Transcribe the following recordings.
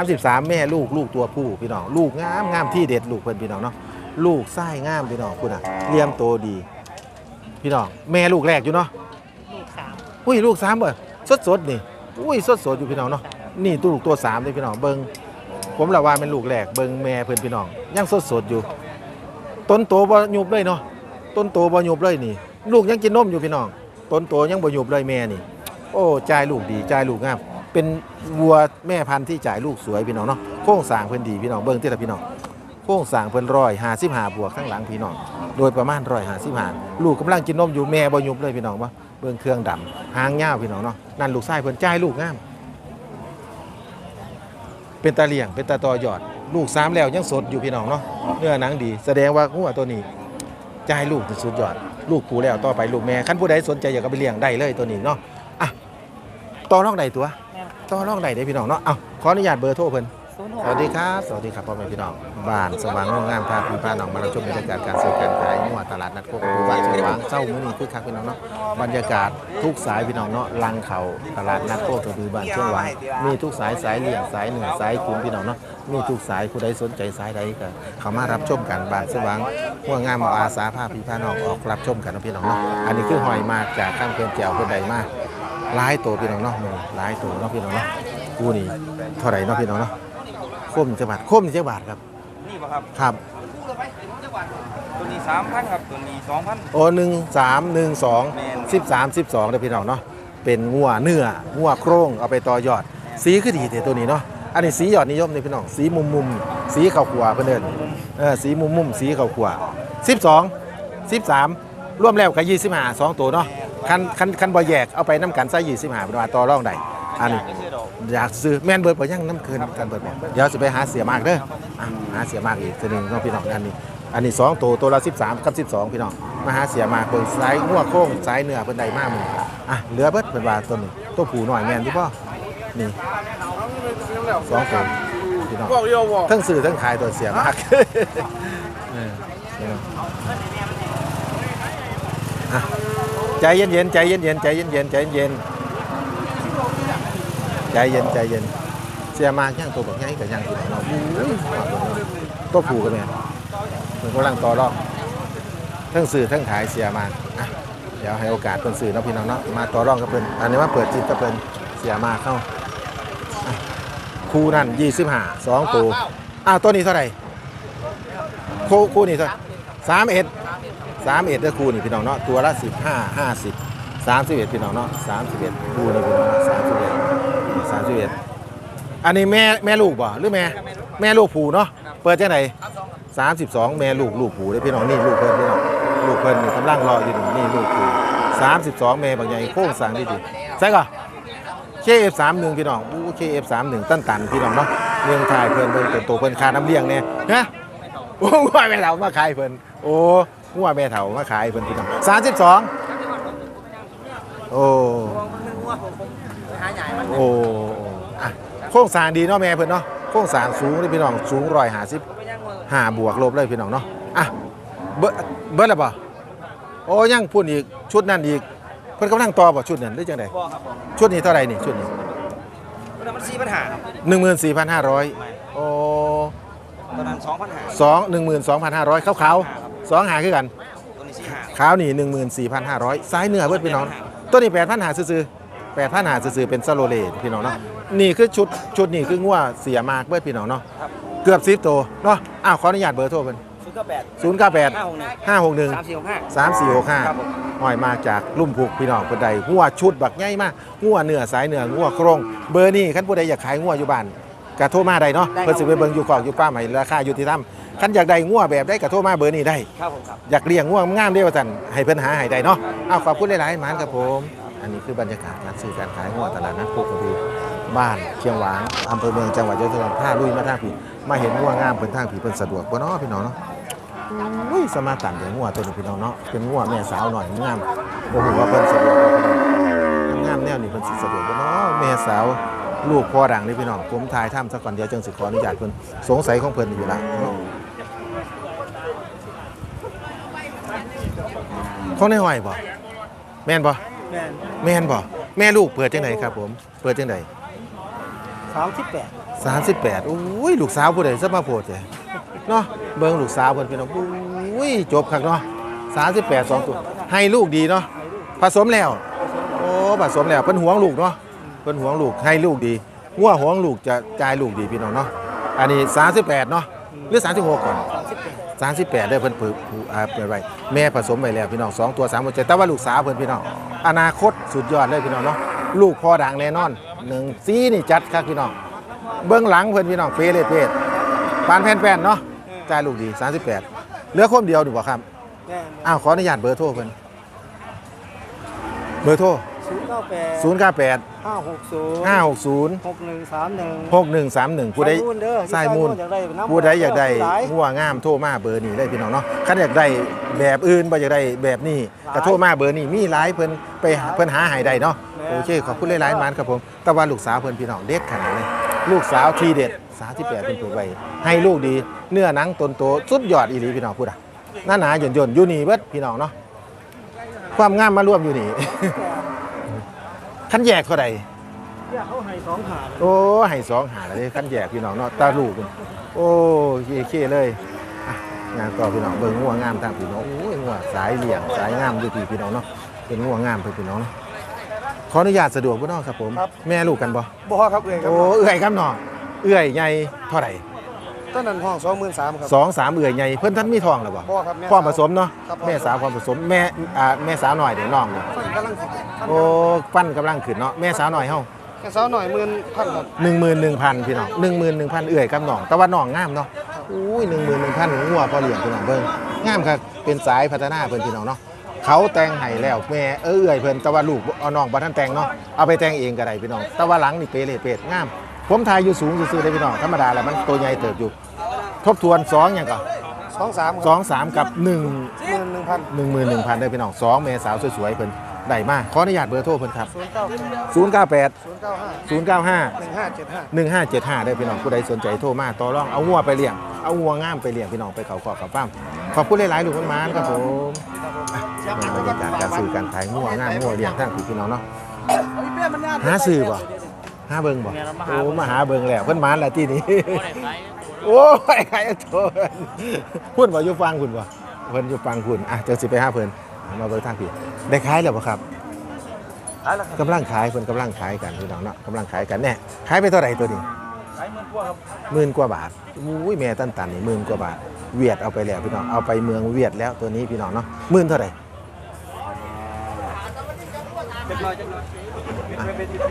สามสิบสามแม่ลูกลูกตัวผู้พี่น้องลูกงามงามที่เด็ดลูกเพิ่นพี่น้องเนาะลูกไส้งามพี่น้องคุณอะเลี้ยมโตดี พี่น้องแม่ลูกแรกอยู่เนาะลูกสามอุ้ยลูกสามเบ่สดสดๆนี่อุ้ยสดสดๆอยู่พี่น้องเนาะนี่ตัวลูกตัวสามเลยพี่น้องเบิงผมละว่าเป็นลูกแรกเบิงแม่เพิ่นพี่น้องยังสดสดๆอยู่ ต้นโตบ่หยุบเลยเนาะต้นโตบ่หยุบเลยนี่ ลูกยังกินนมอยู่พี่น้องต้นโตยังบ่หยุบเลยแม่นี่ โอ้จ่ายลูกดีจ่ายลูกงาม เป็นวัวแม่พันธุ์ที่จ่ายลูกสวยพี่น้องเนาะโค้งสางเพิ่นดีพี่น้องเบิ่งที่ละพี่น้องโค้งสางเพิ่นร้อยห้าสิบห้าบวกข้างหลังพี่น้องโดยประมาณร้อยห้าสิบห้าลูกกำลังกินนมอยู่แม่บ่ยุบเลยพี่น้องว่าเบิ่งเครื่องดำหางยาพี่น้องเนาะนั่นลูกชายเพิ่นจ่ายลูกงามเป็นตาเลี่ยงเป็นตาตอยอด ลูกสามแล้วยังสดอยู่พี่น้องเนาะเนื้อหนังดี แสดงว่าหัวตัวนี้จ่ายลูกสุดยอด ลูกผูแล้วต่อไปลูกแม่คันผู้ใดสนใจอยากไปเลี้ยงได้เลยตัวนี้เนาะอะต่อรองใดตัว ต่อรองใดได้พี่น้องเนาะเอาขออนุญาตเบอร์โทรเพิ่นศูนย์หกสวัสดีครับ สวัสดีครับพ่อแม่พี่น้อง บ้านสว่างงามงามพาพี่พาน้องมารับชมบรรยากาศการซื้อการขายงัวตลาดนัดโคกระบือบ้านสว่างเจ้ามื้อนี้คือคักพี่น้องเนาะ บรรยากาศทุกสายพี่น้องเนาะลังเขาตลาดนัดโคกระบือบ้านเชียงหวางมีทุกสายสายเลี่ยงสายเหนือสายขุนพี่น้องเนาะ มีทุกสายผู้ใดสนใจสายใดก็เข้ามารับชมกันบ้านสว่างงัวงามเอาอาสาพาพี่พาน้องออกรับชมกันเนาะพี่น้องเนาะ อันนี้คือหอยมาจากข้างเพื่อนแจวเพื่อนใดมา หลายตัวพี่น้องเนาะนี่หลายตัวเนาะพี่น้องเนาะกูนี่เท่าไหร่เนาะพี่น้องเนาะคมจังหวัดคมนี่จังหวัดครับนี่ป่ะครับครับตัวนี้สามพันครับตัวนี้สองพันโอ้หนึ่งสามหนึ่งสองแม่นสิบสามสิบสองเด้อพี่น้องเนาะเป็นงัวเนื้องัวโครงเอาไปต่อยอด สีคือดีแต่ตัวนี้เนาะอันนี้สียอดนิยมนี่พี่น้องสีมุมมุมๆสีขาวขวาเพื่นเดินเออสีมุมมุมๆสีขาวขวาสิบสองสิบสามรวมแล้วก็ยี่สิบห้าสองตัวเนาะ คันคันคันบ่แยกเอาไปน้ำกันใส่ยี่สิบห้าเป็นว่าต่อรองได้อันนี้ไม่ใช่ดอกอยากซื้อแม่นเบิดบ่ยังน้ำเกินกันเบิดบ่เดี๋ยวสิไปหาเสียมากเด้ออะหาเสียมากอีกตัวหนึงเน้องพี่น้องอันนี้ อันนี้2ตัวตัวละ13กับ12พี่น้องมาหาเสียมากเบิ่งสายงัวโค้งสายเนื้อเพิ่นได้มากมึงอะเหลือเบิดเพิ่นว่าตัวนี้ตัวผู้น้อยแม่นที่พ่อนี่สองตัวพี่น้องทั้งซื้อทั้งขายตัวเสียมากเออพี่น้องอะ ใจเย็นๆใจเย็นๆใจเย็นๆใจเย็นๆใจเย็นใจเย็นเสียมากย่างตัวแบบย่างกับย่างตัวเนาะอุ้ตัวผูกันแม่นมันกำลังต่อรองทั้งสื่อทั้งขายเสียมากอะเดี๋ยวให้โอกาสเพิ่นสื่อเนาะพี่น้องเนาะมาต่อรองกับเพิ่นอันนี้ว่าเปิดจิตกับเพิ่นเสียมากเข้าคู่นั่น25สองตัวอ้าวตัวนี้เท่าไหร่คู่คู่นี้เท่าสามเอ็ด สามเอ็ดเด้อคู่นี่พี่น้องเนาะตัวละสิบห้าห้าสิบสามสิบเอ็ดพี่น้องเนาะสามสิบเอ็ดคู่นี่พี่น้องสามสิบเอ็ดสามสิบเอ็ดอันนี้แม่แม่ลูกบ่หรือแม่แม่ลูกผูเนาะเปิดที่ไหนสามสิบสองแม่ลูกลูกผูได้พี่น้องนี่ลูกเพิ่นพี่น้องลูกเพิ่นกำลังรออยู่นี่นี่ลูกผูสามสิบสองแม่บางใหญ่โค้งสั่งดีดีใช่ก่ะเคเอฟสามหนึ่งพี่น้องอู้เคเอฟสามหนึ่งตั้นตันพี่น้องเนาะเลี้ยงทายเพิ่นเพิ่นเป็นตัวเพิ่นคาน้ำเลี้ยงเนี่ยฮะโอ้งัวแม่เถามาขายเพิ่นโอ้ งัวแม่เถามาขายเพิ่นพี่น้องสามสิบสองโอ้โอ้อะโครงสร้างดีเนาะแม่เพิ่นเนาะโครงสร้างสูงเลยพี่น้องสูงร้อยหาสิบห้าบวกลบเลยพี่น้องเนาะอะเบิดเบิดแล้วบ่โอ้ยังพูดอีกชุดนั้นอีกเพิ่นกำลังต่อบ่ชุดนั้นหรือจังไดพ่อครับผมชุดนี้เท่าไหร่นี่ชุดนี้ตัวนั้นมันสี่ปัญหาครับหนึ่งหมื่นสี่พันห้าร้อยโอ้ตัวนั้นสองปัญหาสองหนึ่งหมื่นสองพันห้าร้อยขาวขาวๆ สองหาคือกัน ตัวนี้สี่หาขาวนี่หนึ่งหมื่นสี่พันห้าร้อยซ้ายเหนือเบิดพี่น้อง ตัวนี้แปดพันหาซื้อๆแปดพันหาซื้อๆเป็นซาโลเลพี่น้องเนาะนี่คือชุดชุดนี้คืองัวเสียมากเบิดพี่น้องเนาะครับเกือบสิบตัวเนาะอ้าวขออนุญาตเบอร์โทรเป็นศูนย์เก้าแปดศูนย์เก้าแปดห้าหกหนึ่งห้าหกหนึ่ง สามสี่หกห้า สามสี่หกห้าครับผม หอยมาจากลุ่มผูกพี่น้องคนใดหัวชุดบักใหญ่มากหัวเนื้อสายเนื้อหัวโครงเบอร์นี้คันผู้ใดอยากขายหัวอยู่บ้านกระโทรมาได้เนาะเพิ่นสิไปเบิ่งอยู่กอกอยู่ป้าใหม่ราคาอยู่ที่ถ้ำ คันอยากได้หัวแบบได้กระโทรมาเบอร์นี้ได้ ครับผมครับอยากเลี้ยงหัวงามเด้ว่าซั่นให้เพิ่นหาให้ได้เนาะอ้าวขอบคุณหลายๆหมานครับผม อันนี้คือบรรยากาศการซื้อการขายหัวตลาดนัดโคกระบือบ้านเชียงหวางอำเภอเมืองจังหวัดยะโสธรพาลุยมาทางผีมาเห็นหัวงามเพิ่นทางผีเพิ่นสะดวกบ่เนาะพี่น้องเนาะอุ้ยสมาตันเดี๋ยวงัวตัวนี้พี่น้องเนาะเป็นงัวแม่สาวหน่อยงามบ่ฮู้ว่าเพิ่นสะดวกบ่พี่น้องงามแนวนี้เพิ่นสิสะดวกบ่เนาะแม่สาวลูกพ่อดังนี่พี่น้องผมถ่ายทำซะก่อนเดี๋ยวจังสิขออนุญาตเพิ่นสงสัยของเพิ่นอยู่ละ ของในห้อยบ่แม่นบ่แม่นแม่นบ่แม่ลูกเปิดจังไดครับ ผม เปิดจังไดสามสิบแปด38อุ้ยลูกสาวผู้ใดซะมาโพดแท้เนาะเบิ่งลูกสาวเพิ่นพี่น้องอุ้ยจบคักเนาะ38สองตัวให้ลูกดีเนาะผสมแล้วโอ้ผสมแล้วเพิ่นหวงลูกเนาะเพิ่นหวงลูกให้ลูกดีงัวหวงลูกจะจ่ายลูกดีพี่น้องเนาะอันนี้38เนาะหรือ36ก่อน 38เด้อเพิ่นเปิดผู้อ่าเปิดไว้แม่ผสมไว้แล้วพี่น้องสองตัว3ตัวแต่ว่าลูกสาวเพิ่นพี่น้องอนาคตสุดยอดเลยพี่น้องเนาะลูกพ่อดังแน่นอนหนึ่งซีนี่จัดครับพี่น้องเบื้องหลังเพิ่นพี่น้องเปเลดเพศปานแผ่นๆเนาะจ่ายลูกดี 38เหลือคนเดียวดีกว่าครับแน่นอ้าวขออนุญาตเบอร์โทรเพิ่นเบอร์โทร ศูนย์เก้าแปด098ห้าหกศูนย์560หกหนึ่งสามหนึ่ง6131ผู้ใดเด้อสายมูลอยากได้น้ำผู้ใดอยากได้หลายหัวงามโทรมาเบอร์นี้เลยพี่น้องเนาะคันอยากได้แบบอื่นบ่อยากได้แบบนี้ก็โทรมาเบอร์นี้มีหลายเพิ่นไปหาเพิ่นหาให้ได้เนาะโอเคขอบคุณหลายๆมันครับผมแต่ว่าลูกสาวเพิ่นพี่น้องเด็ดขนาดเลยลูกสาวทีเด็ด38เพิ่นเปิดไว้ให้ลูกดีเนื้อหนังตนโตสุดยอดอีหลีพี่น้องพูดอะหน้าหนาหย่นๆอยู่นี่เบิดพี่น้องเนาะความงามมารวมอยู่นี่ คันแยกเท่าใดเนี่ยเขาให้สองหาดโอ้ให้สองหาเลยขั้นแยกพี่น้องเนาะตาลูกมันโอ้เย่เค่เลยอะงานต่อพี่น้องเบิ่งงัวงามทางพี่น้องโอ้ยงัวสายเหลี่ยงสายงามอยู่พี่พี่น้องเนาะเป็นงัวงามเพิ่นพี่น้องเนาะขออนุญาตสะดวกบ่เนาะครับผม แม่ลูกกันบ่บ่ครับเองครับโอ้เอื้อยครับน้องเอื้อยใหญ่เท่าไหร่ ต้นนั้นห้องสองหมื่นสามครับสองสามเอื้อยใหญ่เพิ่นท่านมีทองแล้วบ่บ่ครับแม่ความผสมเนาะครับแม่สาวความผสมแม่อ่าแม่สาวหน่อยเดี๋ยวน้องเดี๋ยวฟันกำลังสิบโอ้ปั้นกำลังขึ้นเนาะแม่สาวหน่อยเฮาแค่สาวหน่อยหมื่นพันครับหนึ่งหมื่นหนึ่งพันพี่น้องหนึ่งหมื่นหนึ่งพันเอื่อยกับน้องแต่ว่าน้องงามเนาะอุ้ยหนึ่งหมื่นหนึ่งพันงัวพอเลี้ยงพี่น้องเบิ่งงามครับเป็นสายพัฒนาเพิ่นพี่น้องเนาะเขาแต่งให้แล้วแม่เออเอื่อยเพิ่นแต่ว่าลูกเอาน้องบ่ทันแต่งเนาะเอาไปแต่งเองก็ได้พี่น้องแต่ว่าหลังนี่เปเลเป็ดงาม ผมทายอยู่สูงซื่อๆเลยพี่น้องธรรมดาแหละมันตัวใหญ่เติบอยู่ ทบทวนสองอย่างก่อนสองสามสองสามกับหนึ่งหมื่นหนึ่งพันหนึ่งหมื่นหนึ่งพันได้พี่น้องสองเมสาวสวยๆเพิ่นได้มากขออนุญาตเบอร์โทรเพิ่นครับศูนย์เก้าศูนย์เก้าแปดศูนย์เก้าห้าศูนย์เก้าห้าหนึ่งห้าเจ็ดห้าหนึ่งห้าเจ็ดห้าได้พี่น้องผู้ใดสนใจโทรมาต่อรองเอางัวไปเลี้ยงเอางัวงามไปเลี้ยงพี่น้องไปเขาขอกับฟ้าร์มขอบคุณหลายๆลูกมันมานครับผมอะเบิ่งบรรยากาศการซื้อการขายงัวงามงัวเลี้ยงทั้งพี่น้องเนาะหาซื้อบ่ หาเบิ่งบ่โอ้มาหาเบิ่งแล้วเพิ่นมานแล้วที่นี้โอ้ยใครโทษพูดบ่อยู่ฟังคุณบ่เพิ่นอยู่ฟังคุณอะจังสิไปหาเพิ่นมาเบิ่งทางพี่ได้ขายแล้วบ่ครับขายแล้วครับกำลังขายเพิ่นกำลังขายกันพี่น้องเนาะกำลังขายกันแน่ขายไปเท่าไหร่ตัวนี้ขายหมื่นกว่าครับหมื่นกว่าบาทอุ้ยแม่ตันตันนี่หมื่นกว่าบาท เวียดเอาไปแล้วพี่น้องเอาไปเมืองเวียดแล้วตัวนี้พี่น้องเนาะหมื่นเท่าไหร่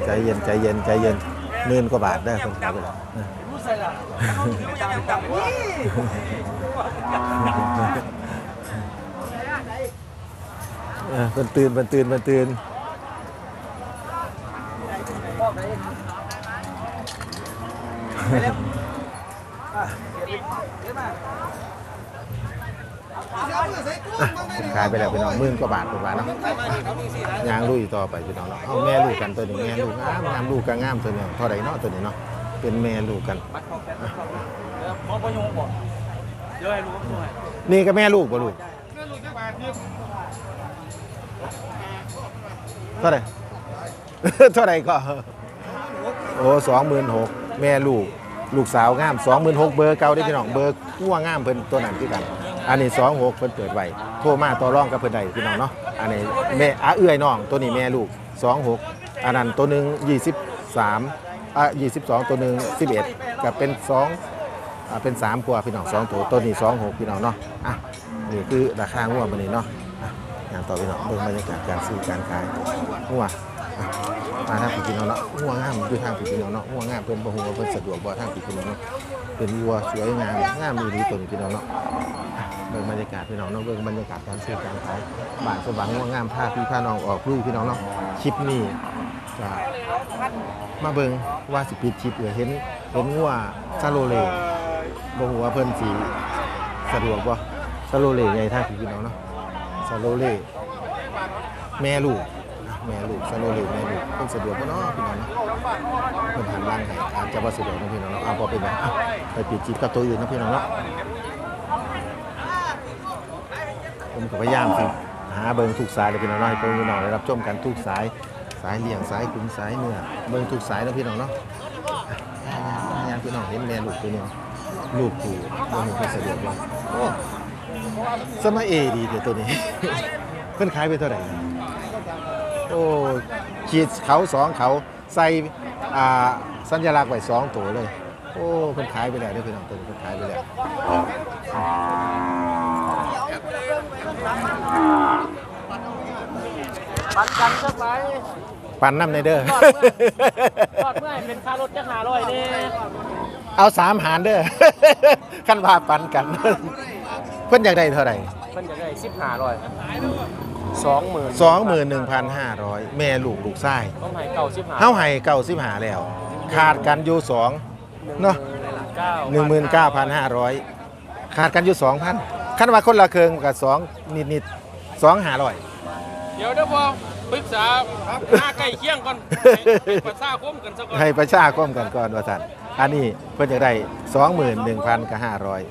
ใจเย็นใจเย็นใจเย็นหมื่นกว่าบาทได้คนขายไปแล้วเออมันตื่นมันตื่นมันตื่น ขายไปแล้วพี่น้องหมื่นกว่าบาทกว่าบาทเนาะยางลูกอีกต่อไปพี่น้องเนาะเอาแม่ลูกกันตัวนี้แม่ลูกงามงามลูกก็งามตัวนี้เท่าไหรเนาะตัวนี้เนาะเป็นแม่ลูกกันนี่ก็แม่ลูกบ่ลูกเท่าไหรเท่าไหรก็โอ้สองหมื่นหกแม่ลูก ลูกสาวงามสองหมื่นหกเบอร์เก่าได้พี่น้องเบอร์กู้งามเพิ่นตัวนั้นที่กัน อันนี้สองหกเพิ่นเปิดไว้โทรมาต่อรองกับเพิ่นได้พี่น้องเนาะอันนี้แม่อาเอื้อยน้องตัวนี้แม่ลูกสองหกอันนั้นตัวหนึ่งยี่สิบสามอะยี่สิบสองตัวหนึ่งสิบเอ็ดกับเป็นสองอ่าเป็นสามกว่าพี่น้องสองตัวตัวนี้สองหกพี่น้องเนาะอะนี่คือราคางัวมันนี้เนาะอะงานต่อพี่น้องเบิ่งบรรยากาศการซื้อการขายงัวอะมาทางพี่น้องเนาะงัวงามอยู่ทางพี่น้องเนาะงัวงามเพิ่นบ่ฮู้ว่าเพิ่นสะดวกบ่ทางพี่น้องเนาะเป็นวัวสวยงามงามมีดีตัวนี้พี่น้องเนาะ บิ่งบรรยากาศพี่น้องเนาะเบิ่งบรรยากาศการซื้อการขายบ้านสว่างง่วงงามพาพี่พาน้องออกลุยพี่น้องเนาะคลิปนี้จะมาเบิ่งว่าสิปิดคลิปเอือเห็นเห็นงัวซาโลเลบ่ฮู้ว่าเพิ่นสิสะดวกบ่ซาโลเลใหญ่ทางพี่น้องเนาะซาโลเลแม่ลูกนะแม่ลูกซาโลเลแม่ลูกเพิ่นสะดวกบ่เนาะพี่น้องเนาะเพิ่นหันหลังให้อาจจะบ่สะดวกเนาะพี่น้องเนาะเอาบ่เป็นหยังอะไปปิดคลิปกับตัวอื่นเนาะพี่น้องเนาะ ผมก็พยายามสิหาเบิงทุกสายเลยพี่น้องเนาะให้พี่น้องได้รับชมกันทุกสายสายเลี่ยงสายขุนสายเนื้อเบิงทุกสายแล้วพี่น้องเนาะอะพยายามพี่น้องเห็นแม่ลูกตัวหนึงลูกปู่บ่มีความสะดวกว่าโอ้สมัยเอดีเดี๋ยวตัวนี้เพิ่นขายไปเท่าไหร่โอ้ขีดเขาสองเขาใส่อ่าสัญลักษณ์ไว้สองตัวเลย โอ้เพิ่นขายไปแล้วเด้อพี่น้องตัวนี้เพิ่นขายไปแล้ว ปันกันสักไปปั่นน้ำในเด้อ ทอดเมื่อให้เป็นค่ารถจะหาร้อยนี่เอาสามหารเด้อ ขั้นว่าปั่นกัน เพิ่นอยากได้เท่าไหร่มันจะได้สิบหาร้อยสองหมื่นสองหมื่นหนึ่งพันห้าร้อยแม่ลูกลูกไส้ต้องให้เก่าสิบหาเฮาให้เก้าสิบหาแล้ว ขาดกันอยู่สองเนาะเก้าหนึ่งหมื่นเก้าพันห้าร้อยขาดกันอยู่สองพันขั้นว่าคนละเคืองกับสองนิดนิดๆ สองหาร้อย เดี๋ยวเดี๋ยวพอปรึกษาหน้าใกล้เคียงก่อนให้ประสาคมกันสักก่อนให้ประชาคมกันก่อนว่าท่านอันนี้เพิ่นจะได้สองหมื่นหนึ่งพันกับห้าร้อย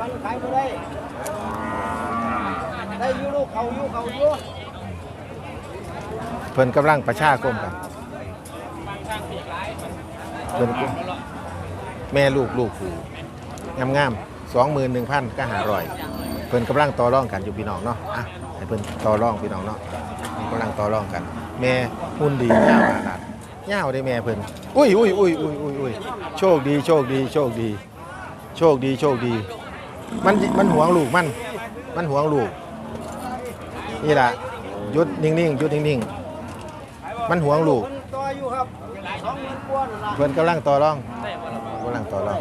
มันขายไม่ได้ ได้อยูลูกเขาอยูเขาอยูเพิ่นกำลังประชาคมกันเพิ่นก็แม่ลูกลูกผูงามงามสองหมื่นหนึ่งพันก็หาร้อยเพิ่นกำลังต่อรองกันอยู่พี่น้องเนาะอะให้เพิ่นต่อรองพี่น้องเนาะกำลังต่อรองกัน แม่หุ่นดีเง่าขนาดเง่าได้แม่เพิ่นอุ้ยอุ้ยอุ้ยอุ้ยอุ้ยอุ้ยโชคดีโชคดีโชคดี โชคดีโชคดี มันมันหวงลูกมัน มันหวงลูก นี่แหละหยุดนิ่งๆหยุดนิ่งๆ มันหวงลูกต่งมื่นกว่านั่นล่ะเพิ่นกำลังต่อรองกำลังต่อรอง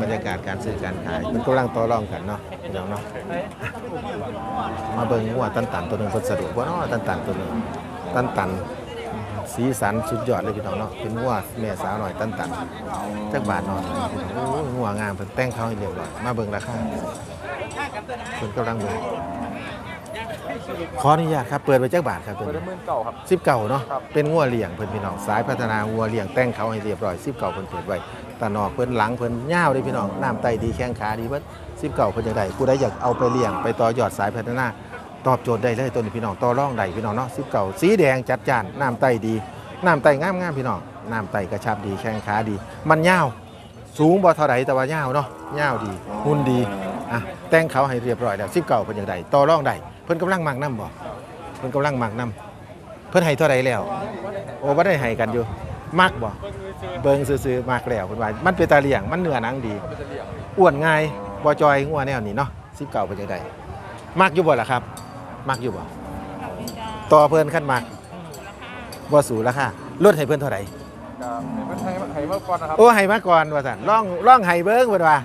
บิ่งบรรยากาศการซื้อการขาย มันกำลังต่อรองกันเนาะพี่น้องเนาะมาเบิ่งงัวตันตันตัวหนึงเพิ่นสะดวกบ่เนาะตันตันตัวหนึงตันตันสีสันสุดยอดเลยพี่น้องเนาะเป็นงัวแม่สาวหน่อยตันตันจักบาทเนาะโอ้ยงัวงามเพิ่นแต่งเขาให้เรียบร้อยมาเบิ่งราคาเพิ่นกำลังเบิ่งขออนุญาตครับเปิดไว้จักบาทครับเพิ่นเปิดหมื่นเก่าครับสิบเก่าเนาะครับเป็นงัวเลี้ยงเพิ่นพี่น้องสายพัฒนางัวเลี้ยงแต่งเขาให้เรียบร้อยสิบเก่าเพิ่นเปิดไว้ ตานอกเพิ่นหลังเพิ่นยาวเด้พี่น้องน้ำไตดีแข้งขาดีเบิดสิบเก่าเพิ่นจังไดผู้ใดอยากเอาไปเลี้ยงไปต่อยอดสายพัฒนา ตอบโจทย์ได้เลยตัวนี้พี่น้องต่อร่องได้พี่น้องเนาะสิบเก่าสีแดงจัดจ้านน้ำไตดีน้ำไตงามๆพี่น้องน้ำไตกระชับดีแข้งขาดี มันยาวสูงบ่เท่าไหร่แต่ว่ายาวเนาะยาวดีหุ่นดีอะแต่งเขาให้เรียบร้อยแล้วสิบเก่าเพิ่นจังไดต่อร่องได้เพิ่นกำลังมักน้ำบ่เพิ่นกำลังมักน้ำเพิ่นให้เท่าไรแล้ว โอ้บ่ได้ให้กันอยู่ มักบ่เบิ่งซื่อๆมักแล้วเพิ่นว่ามันเป็นตาเลี้ยงมันเนื้อหนังดี อ้วนง่ายบ่จอยงัวแนวนี้เนาะ19เพิ่นจังได๋มักอยู่บ่ล่ะครับ มักอยู่บ่ต่อเพิ่นคันมักบ่สูราคาลดให้เพิ่นเท่าไหร่มันให้ให้มาก่อนนะครับโอ้ให้มาก่อนว่าซั่นลองลองให้เบิ่งเพิ่นว่า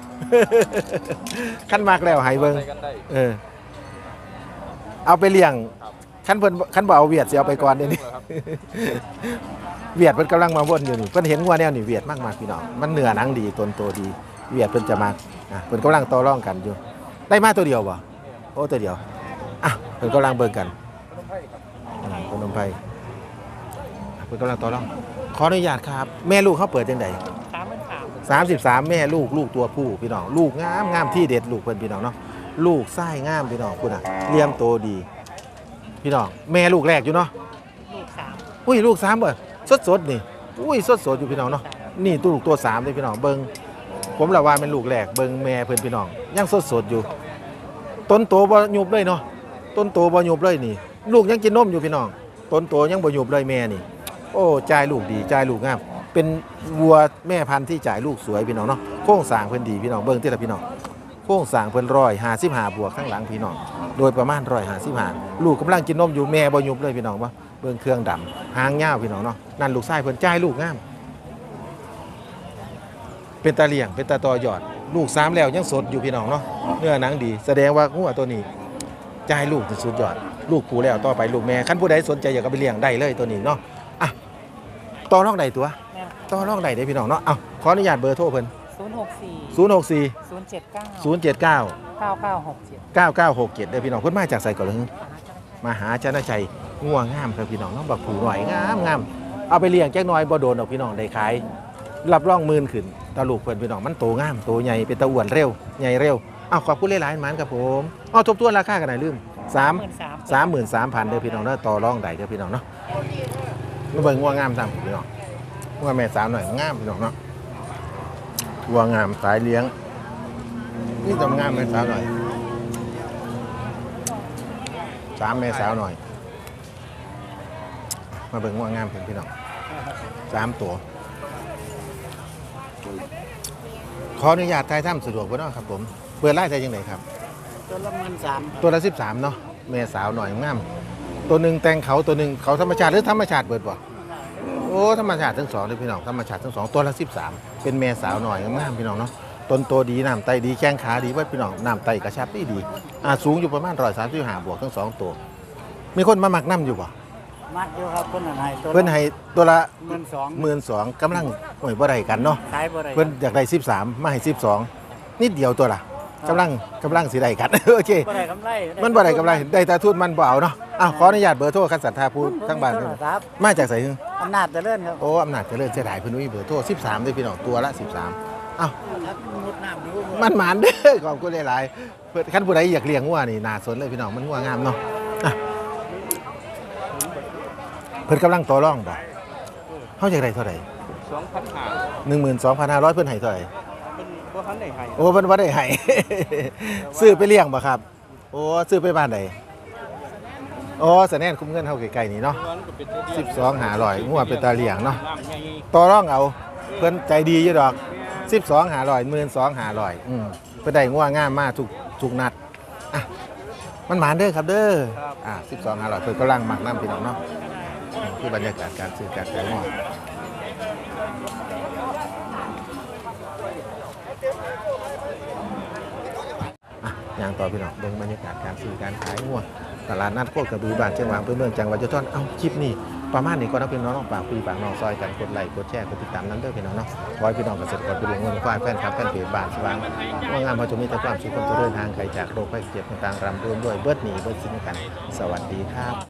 คันมักแล้วให้เบิ่งใส่กันได้เออ เอาไปเลี้ยงคันเพิ่นคันบ่เอาเวียดสิเอาไปก่อนเดี๋ยวนี้ครับ เวียดเพิ่นกำลังมาวนอยู่นี่เพิ่นเห็นงัวแนวนี่เวียดมากมากพี่น้องมันเนื้อหนังดีตนโตดี เวียดเพิ่นจะมาอะเพิ่นกำลังต่อรองกันอยู่ ได้มาตัวเดียวบ่โอ้ตัวเดียวอะเพิ่นกำลังเบิ่งกันอืมพนมไพรอะเพิ่นกำลังต่อรองขออนุญาตครับ แม่ลูกเขาเปิดจังไดสามหมื่นสาม33แม่ลูกลูกตัวผู้พี่น้องลูกงามงามที่เด็ดลูกเพิ่นพี่น้องเนาะลูกไส้งามพี่น้องคุณอะเลี้ยมโตดี พี่น้องแม่ลูกแรกอยู่เนาะลูกสามอุ้ยลูกสามเบิด สดสดนี่อุ้ยสดสดอยู่พี่น้องเนาะนี่ตัวลูกตัวสามเลยพี่น้องเบิงผมละว่าเป็นลูกแรกเบิงแม่เพิ่อนพี่น้องยังสดสดอยู่ ต้นโตบ่หยุบเลยเนาะต้นโตบ่หยุบเลยนี่ ลูกยังกินนมอยู่พี่น้อง ต้นโตยังบ่หยุบเลยแม่นี่ โอ้จ่ายลูกดีจ่ายลูกงามเป็นวัวแม่พันธุ์ที่จ่ายลูกสวยพี่น้องเนาะโครงสางเพิ่อนดีพี่น้องเบิ่งติละพี่น้องโครงสางเพิ่อนร้อยหาสิบหาบวกข้างหลังพี่น้องโดยประมาณร้อยหาสิบหาลูกกำลังกินนมอยู่แม่บ่หยุบเลยพี่น้องว่า เบิ่งเครื่องดำหางยาวพี่น้องเนาะนั่นลูกชายเพิ่นจ่ายลูกงาม เป็นตาเลี่ยงเป็นตาตอยอด ลูกสามแล้วยังสดอยู่พี่น้องเนาะเนื้อหนังดี แสดงว่างัวตัวนี้จ่ายลูกที่สุดยอด ลูกผูแล้วต่อไปลูกแม่คันผู้ใดสนใจอยากเอาไปเลี้ยงได้เลยตัวนี้เนาะอะต่อรองใดตัวแม่ต่อรองใดได้พี่น้องเนาะเอาขออนุญาตเบอร์โทรเพิ่นศูนย์หกสี่064ศูนย์เจ็ดเก้า079เก้าเก้าหกเจ็ด9967เด้อพี่น้องเพิ่นมาจากไสก่อนเลยมาหาชนะชัย ง่วงงามครับพี่น้องเน้องบักผูหน่อยงามงามเอาไปเลี้ยงแจ้งน้อยบ่โดนดอกพี่น้องได้ขายรับรองหมื่นขึ้นตาลูกเพิ่นพี่น้องมันโตงามโตใหญ่เป็นตะอ้วนเร็วใหญ่เร็วอ้าวขอบคุณหลายๆหมันครับผมอ้าวทบทวนราคากันหน่อยลืมสามหมื่นสามสามหมื่นสามพันเด้อพี่น้องเด้อต่อรองได้เด้อพี่น้องเนาะมาเบิ่งง่วงงามตามผมพี่น้องว่าแม่สาวหน่อยงามพี่น้องเนาะวัวงามสายเลี้ยง นี่ทำงามแม่สาวหน่อยสามแม่สาวหน่อย มาเบิ่งว่างามเพียงพี่น้องสามตัว ขออนุญาตทายถ้ำสะดวกบ่เนาะครับผมเปิดไล่ได้ยังไงครับ ตัวละหมื่นสามตัวละสิบสามเนาะแม่สาวหน่อยงามตัวหนึ่งแตงเขาตัวหนึ่งเขาธรรมชาติหรือธรรมชาติเบิดบ่โอ้ธรรมชาติทั้งสองเลยพี่น้องธรรมชาติทั้งสองตัวละสิบสามเป็นแม่สาวหน่อยงามๆพี่น้องเนาะต้นโตดีน้ำไตดีแข้งขาดีเว่าพี่น้องน้ำไตกระชับดีดีอ่าสูงอยู่ประมาณร้อยสามสิบห้าบวกทั้งสองตัว มีคนมาหมักน้ำอยู่บ่ มัดอยู่ครับเพิ่นอะไรตัวเพิ่นให้ตัวละหมื่นสองหมื่นสองกำลังโอ้ยบ่ได้กันเนาะขายบ่ได้เพิ่นอยากได้สิบสามมาให้สิบสองนิดเดียวตัวละกำลังกำลังสิได้กัน โอเคบ่ได้กำไรมันบ่ได้กำไรได้แต่ทุนมันบ่เอาเนาะอ้าวขออนุญาตเบอร์โทรคันศรัทธาผู้ทั้งบ้านครับมาจากไสหึอำนาจเจริญครับโอ้อำนาจเจริญเสียดายเพิ่นมีเบอร์โทร13เด้อพี่น้องตัวละ 13อ้าวครับมุดน้ำดูมันหมานเด้อขอบคุณหลายๆเพิ่นคันผู้ใดอยากเลี้ยงวัวนี่น่าสนเลยพี่น้องมันวัวงามเนาะอะเพิ่นกำลังต่อรองบ่เฮาอยากได้เท่าไหร่สองพันห้า12,500เพิ่นให้เท่าไหร่เป็นบ่ทันได้ให้โอ้เพิ่นบ่ได้ให้ ซื้อไปเลี้ยงบ่ครับ โอ้ซื้อไปบ้านใดโอ้สแนนคุ้มเงินเฮาใกล้ๆนี่เนาะมันก็เป็นตัวเดียวสิบสองหาลอยงัวเป็นตาเลี้ยงเนาะน้ำใหญ่ต่อร่องเอา เพิ่นใจดีอยู่ดอกสิบสองหาลอยหมื่นสองหาลอยอืมเพิ่นได้งัวงามมากทุกทุกนัดอะมันหมานเด้อครับเด้ออะสิบสองหาลอยเพิ่นกำลังหมักน้ำพี่น้องเนาะนี่ คือบรรยากาศการซื้อการขายงัวอะอย่างต่อพี่น้องเบิ่งบรรยากาศการซื้อการขายงัวตลาดนัดโคกระบือบ้านเชียงหวางเพื่อเมืองจังหวัดยะท่อนเอ้าคลิปนี้ประมาณนี้ก็นักพี่น้องน้องฝากคุยฝากน้องซอยกันกดไลค์กดแชร์กดติดตามนั้นเด้อพี่น้องเนาะขอให้พี่น้องเกษตรกรผู้เลี้ยงเงินควายแฟนคลับแฟนเพจบ้านสว่างว่างามพอจะมีแต่ความสุขความเจริญทางไกลจากโรคภัยเจ็บต่างๆรำรวมด้วยเบิดหนีเบิดสิ้นกัน สวัสดีครับ